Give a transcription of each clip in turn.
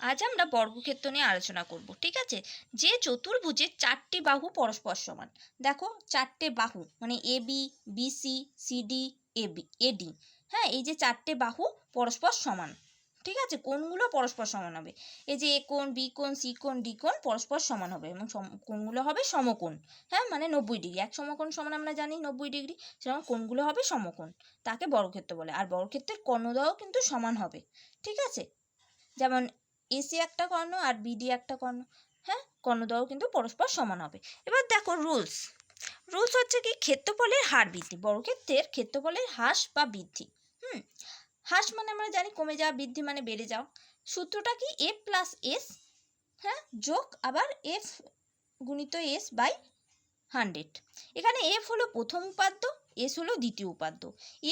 আজ আমরা বর্গক্ষেত্র নিয়ে আলোচনা করব, ঠিক আছে? যে চতুর্ভুজের চারটি বাহু পরস্পর সমান। দেখো, চারটে বাহু মানে A B BC CD AB AD হ্যাঁ এই যে চারটে বাহু পরস্পর সমান, ঠিক আছে? কোনগুলো পরস্পর সমান হবে। এই যে এ কোণ বি কোণ সি কোণ ডি কোণ পরস্পর সমান হবে এবং কোণগুলো হবে সমকোণ। হ্যাঁ মানে নব্বই ডিগ্রি। এক সমকোণ সমান আমরা জানি, নব্বই ডিগ্রি। সেরকম কোনগুলো হবে সমকোণ। তাকে বর্গক্ষেত্র বলে। আর বর্গক্ষেত্রের কর্ণদয় কিন্তু সমান হবে, ঠিক আছে? যেমন এসি একটা কর্ণ আর বিডি একটা কর্ণ হ্যাঁ? কর্ণদ্বয় কিন্তু পরস্পর সমান হবে। এবার দেখো রুলস রুলস হচ্ছে কি? ক্ষেত্রফলের হার বৃদ্ধি, বড় ক্ষেত্রের ক্ষেত্রফলের হ্রাস বা বৃদ্ধি, হুম? হ্রাস মানে আমরা জানি কমে যাওয়া, বৃদ্ধি মানে বেড়ে যাওয়া। সূত্রটা কি? এফ প্লাস এস হ্যাঁ? যোগ আবার এফ গুণিত এস বাই হান্ড্রেড এখানে এফ হলো প্রথম উপাদ্য এস হলো দ্বিতীয় উপাদ্য।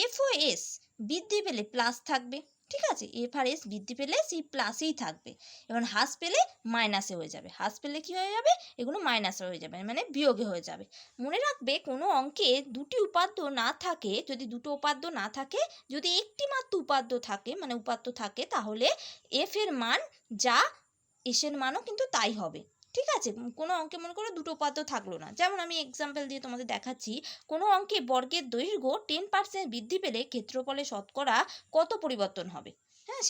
এফ ও এস বৃদ্ধি পেলে প্লাস থাকবে। ঠিক আছে? এফ আর এস বৃদ্ধি পেলে সেই প্লাসেই থাকবে। এবং হ্রাস পেলে মাইনাসে হয়ে যাবে। হ্রাস পেলে কি হয়ে যাবে? এগুলো মাইনাসে হয়ে যাবে মানে বিয়োগে হয়ে যাবে। মনে রাখবে কোনো অঙ্কে দুটি উপাদ্য না থাকে, যদি দুটো উপাদ্য না থাকে, যদি একটি মাত্র উপাদ্য থাকে মানে উপাত্ত থাকে, তাহলে এফ এর মান যা এস এর মানও কিন্তু তাই হবে। ঠিক আছে কোনো অঙ্কে মনে করো দুটো উপাদ্য থাকল না। যেমন আমি এক্সাম্পল দিয়ে তোমাদের দেখাচ্ছি, কোনো অঙ্কে বর্গের দৈর্ঘ্য টেন পার্সেন্ট বৃদ্ধি পেলে ক্ষেত্রফলে শতকরা কত পরিবর্তন হবে? হ্যাঁ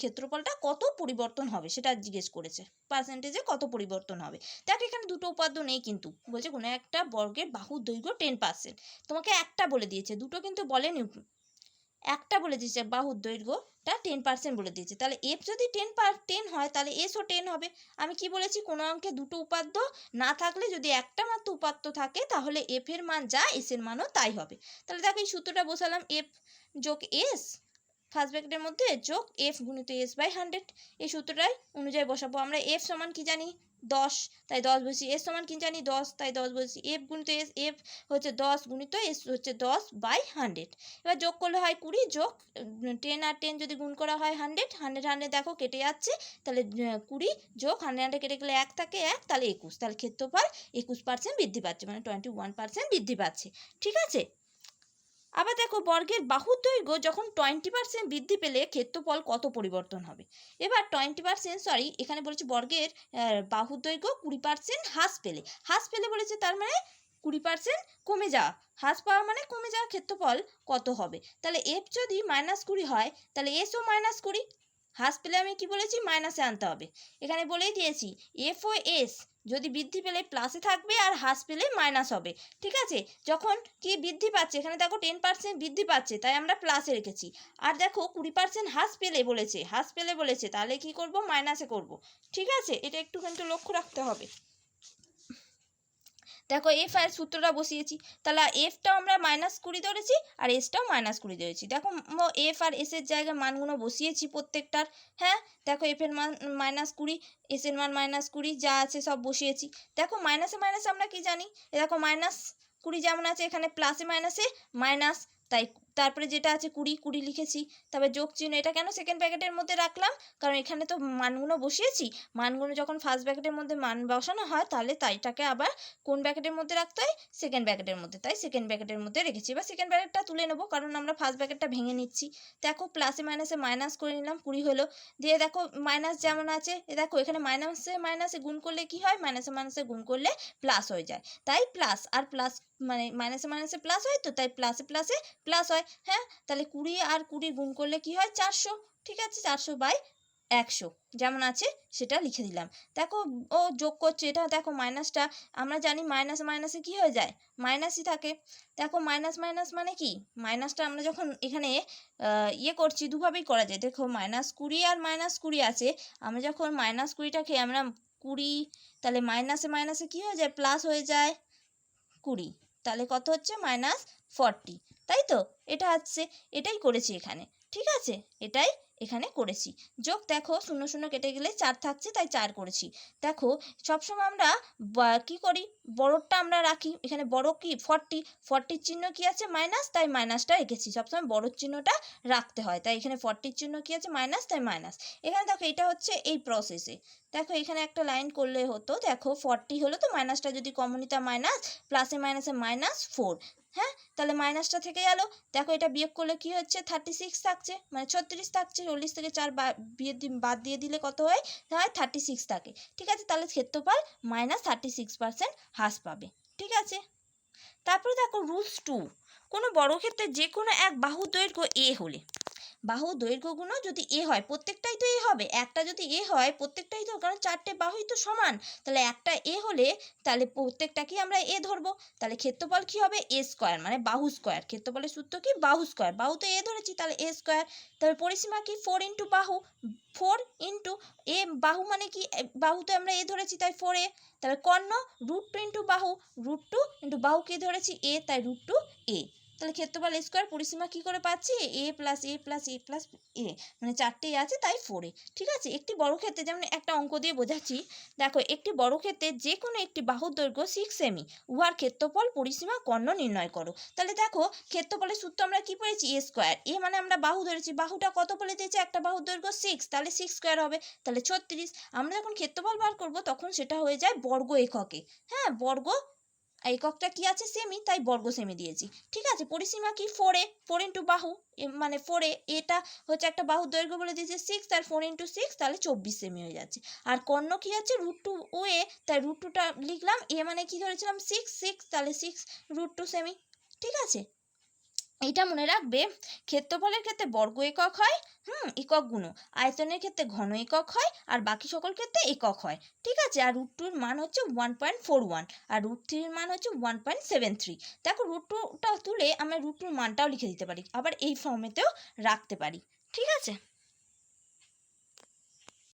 ক্ষেত্রফলটা কত পরিবর্তন হবে সেটা জিজ্ঞেস করেছে। পার্সেন্টেজে কত পরিবর্তন হবে? দেখ এখানে দুটো উপাদ্য নেই কিন্তু, বলছে কোনো একটা বর্গের বাহুর দৈর্ঘ্য টেন পার্সেন্ট তোমাকে একটা বলে দিয়েছে, দুটো কিন্তু বলেনি একটা বলে দিয়েছে বাহুর দৈর্ঘ্যটা টেন পার্সেন্ট বলে দিয়েছে। তাহলে এফ যদি টেন পার টেন হয়, তাহলে এসও টেন হবে। আমি কি বলেছি? কোনো অঙ্কে দুটো উপাদ্য না থাকলে যদি একটা মাত্র উপাত্ত থাকে, তাহলে এফ এর মান যা এস এর মানও তাই হবে। তাহলে দেখো এই সূত্রটা বসালাম এফ যোগ এস ফার্স্ট ব্র্যাকেটের মধ্যে যোগ এফ গুণিত এস বাই হান্ড্রেড এই সূত্রটাই অনুযায়ী বসাবো। আমরা এফ সমান কি জানি? দশ, তাই দশ বসি এস সমান কি জানি? দশ, তাই দশ বসি এফ গুণিত এস, এফ হচ্ছে দশ গুণিত এস হচ্ছে দশ বাই হান্ড্রেড এবার যোগ করলে হয় কুড়ি, যোগ টেন আর টেন যদি গুণ করা হয় হান্ড্রেড হান্ড্রেড হান্ড্রেড দেখো কেটে যাচ্ছে, তাহলে কুড়ি যোগ হান্ড্রেড হান্ড্রেড কেটে গেলে এক থাকে এক, তাহলে একুশ। তাহলে ক্ষেত্রফল একুশ পার্সেন্ট বৃদ্ধি পাচ্ছে মানে টোয়েন্টি ওয়ান পার্সেন্ট বৃদ্ধি পাচ্ছে। ঠিক আছে? আবার দেখো বর্গের বাহুর দৈর্ঘ্য যখন টোয়েন্টি পার্সেন্ট বৃদ্ধি পেলে ক্ষেত্রফল কত পরিবর্তন হবে? এবার টোয়েন্টি পার্সেন্ট সরি এখানে বলেছে বর্গের বাহুদৈর্ঘ্য বাহুর দৈর্ঘ্য কুড়ি পার্সেন্ট হ্রাস পেলে। হ্রাস পেলে বলেছে তার মানে কুড়ি পার্সেন্ট কমে যাওয়া। হ্রাস পাওয়া মানে কমে যাওয়া ক্ষেত্রফল কত হবে? তাহলে এফ যদি মাইনাস কুড়ি হয়, তাহলে এসও মাইনাস কুড়ি। হ্রাস পেলে আমি কি বলেছি? মাইনাসে আনতে হবে। এখানে বলেই দিয়েছি এফ ও এস যদি বৃদ্ধি পেলে প্লাসে থাকবে আর হ্রাস পেলে মাইনাস হবে। ঠিক আছে? যখন কি বৃদ্ধি পাচ্ছে? এখানে দেখো টেন পার্সেন্ট বৃদ্ধি পাচ্ছে, তাই আমরা প্লাসে রেখেছি। আর দেখো কুড়ি পার্সেন্ট হ্রাস পেলে বলেছে হ্রাস পেলে বলেছে, তাহলে কি করব? মাইনাসে করব। ঠিক আছে? এটা একটু কিন্তু লক্ষ্য রাখতে হবে। দেখো এফ আর সূত্রটা বসিয়েছি, তাহলে এফটাও আমরা মাইনাস কুড়ি ধরেছি আর এসটাও মাইনাস কুড়ি ধরেছি। দেখো এফ আর এসের জায়গায় মানগুলো বসিয়েছি প্রত্যেকটার হ্যাঁ? দেখো এফ এর মান মাইনাস কুড়ি এস এর মান মাইনাস কুড়ি, যা আছে সব বসিয়েছি। দেখো মাইনাসে মাইনাসে আমরা কি জানি? দেখো মাইনাস কুড়ি যেমন আছে, এখানে প্লাসে মাইনাসে মাইনাস তাই তারপরে যেটা আছে কুড়ি কুড়ি লিখেছি। তবে যোগ চিহ্ন, এটা কেন সেকেন্ড প্যাকেটের মধ্যে রাখলাম? কারণ এখানে তো মানগুলো বসিয়েছি। মানগুলো যখন ফার্স্ট ব্যাকেটের মধ্যে মান বসানো হয়, তাহলে তাইটাকে আবার কোন ব্যাকেটের মধ্যে রাখতে হয়? সেকেন্ড ব্যাকেটের মধ্যে। তাই সেকেন্ড ব্যাকেটের মধ্যে রেখেছি। এবার সেকেন্ড ব্যাকেটটা তুলে নেব, কারণ আমরা ফার্স্ট ব্যাকেটটা ভেঙে নিচ্ছি। দেখো প্লাসে মাইনাসে মাইনাস করে নিলাম, কুড়ি হলো। দিয়ে দেখো মাইনাস যেমন আছে, এ দেখো, এখানে মাইনাসে মাইনাসে গুণ করলে কি হয়? মাইনাসে মাইনাসে গুণ করলে প্লাস হয়ে যায়। তাই প্লাস আর প্লাস মানে মাইনাসে মাইনাসে প্লাস হয় তো? তাই প্লাসে প্লাসে প্লাস হয়। হ্যাঁ তাহলে কুড়ি আর কুড়ি গুণ করলে কি হয়? চারশো। ঠিক আছে, চারশো বাই একশো। যেমন আছে, সেটা লিখে দিলাম। দেখো, ও যোগ করছে, এটা দেখো মাইনাসটা। আমরা জানি মাইনাস মাইনাসে কি হয়ে যায়? মাইনাসই থাকে। দেখো, মাইনাস মাইনাস মানে কি? মাইনাসটা আমরা যখন এখানে ইয়ে করছি, দুভাবেই করা যায়। দেখো, মাইনাস কুড়ি আর মাইনাস কুড়ি আছে। আমরা যখন মাইনাস কুড়িটাকে আমরা কুড়ি, তাহলে মাইনাসে মাইনাসে কি হয়ে যায়? প্লাস হয়ে যায় কুড়ি। তাহলে কত হচ্ছে? মাইনাস ফর্টি তাই তো? এটা হচ্ছে এটাই করেছি এখানে, ঠিক আছে? এটাই এখানে করেছি। যোগ দেখো, শূন্য শূন্য কেটে গেলে চার থাকছে, তাই চার করেছি। দেখো, সবসময় আমরা কি করি? বড়টা আমরা রাখি। এখানে বড় কি? ফর্টি ফর্টির চিহ্ন কি আছে? মাইনাস তাই মাইনাসটা রেখেছি। সবসময় বড় চিহ্নটা রাখতে হয়, তাই এখানে ফর্টির চিহ্ন কি আছে? মাইনাস তাই মাইনাস এখানে দেখো, এটা হচ্ছে এই প্রসেসে দেখো, এখানে একটা লাইন করলে হতো, দেখো ফর্টি হলো তো মাইনাসটা যদি কমন মাইনাস প্লাসে মাইনাসে মাইনাস ফোর হ্যাঁ? তাহলে মাইনাসটা থেকে গেল। দেখো, এটা বিয়োগ করলে কি হচ্ছে? থার্টি সিক্স থাকছে মানে ছত্রিশ থাকছে, চল্লিশ থেকে চার বিয়ে বাদ দিয়ে দিলে কত হয়? হয় থার্টি সিক্স থাকে। ঠিক আছে, তাহলে ক্ষেত্রফল মাইনাস থার্টি সিক্স পার্সেন্ট হ্রাস পাবে। ঠিক আছে? তারপরে দেখো রুলস টু কোনো বর্গক্ষেত্রে যে কোনো এক বাহু দৈর্ঘ্য এ হলে বাহু দৈর্ঘ্যগুলো যদি এ হয়, প্রত্যেকটাই তো এ হবে। একটা যদি এ হয়, প্রত্যেকটাই তো কারণ চারটে বাহুই তো সমান। তাহলে একটা এ হলে, তাহলে প্রত্যেকটাকেই আমরা এ ধরবো। তাহলে ক্ষেত্রফল কি হবে? এ স্কোয়ার মানে বাহু স্কোয়ার। ক্ষেত্রফলের সূত্র কি? বাহু স্কোয়ার। বাহু তো এ ধরেছি, তাহলে এ স্কোয়ার। তাহলে পরিসীমা কি? ফোর ইন্টু বাহু, ফোর ইন্টু এ বাহু মানে কি? বাহু তো আমরা এ ধরেছি, তাই ফোর এ। তাহলে কর্ণ, রুট টু ইন্টু বাহু, রুট টু ইন্টু বাহু কে ধরেছি এ, তাই রুট টু এ। তাহলে ক্ষেত্রফল স্কোয়ার পরিসীমা কি করে পাচ্ছি? A plus A plus A plus A মানে চারটেই আছে তাই ফোরে ঠিক আছে? একটি বড় ক্ষেত্রে যেমন একটা অঙ্ক দিয়ে বোঝাচ্ছি, দেখো একটি বড় ক্ষেত্রে যে কোনো একটি বাহুর দৈর্ঘ্য সিক্স সেমি উহার ক্ষেত্রফল পরিসীমা কর্ণ নির্ণয় করো। তাহলে দেখো ক্ষেত্রফলের সূত্র আমরা কি পড়েছি এ স্কোয়ার এ মানে আমরা বাহু ধরেছি, বাহুটা কত বলে দিয়েছে? একটা বাহুর দৈর্ঘ্য সিক্স তাহলে সিক্স স্কোয়ার হবে, তাহলে ছত্রিশ। আমরা যখন ক্ষেত্রফল বার করব তখন সেটা হয়ে যায় বর্গ এককে হ্যাঁ? বর্গ এককটা কি আছে সেমি তাই বর্গ সেমি দিয়েছি। ঠিক আছে? পরিসীমা কি? ফোরে ফোর ইন্টু বাহু, এ মানে ফোরে এটা হচ্ছে একটা বাহু দৈর্ঘ্য বলে দিয়েছে সিক্স আর ফোর ইন্টু সিক্স তাহলে চব্বিশ সেমি হয়ে যাচ্ছে। আর কর্ণ কি আছে? রুট টু ও এ তাই রুট টুটা লিখলাম এ মানে কি ধরেছিলাম? সিক্স সিক্স তাহলে সিক্স রুট টু সেমি ঠিক আছে? এটা মনে রাখবে, ক্ষেত্রফলের ক্ষেত্রে বর্গ একক হয়, হুম, একক গুণ। আয়তনের ক্ষেত্রে ঘন একক হয়, আর বাকি সকল ক্ষেত্রে একক হয়। ঠিক আছে? আর রুট টুর মান হচ্ছে ওয়ান পয়েন্ট ফোর ওয়ান আর রুট থ্রির মান হচ্ছে ওয়ান পয়েন্ট সেভেন থ্রি দেখো রুট টুটা তুলে আমরা রুট টুর মানটাও লিখে দিতে পারি, আবার এই ফর্মেতেও রাখতে পারি। ঠিক আছে?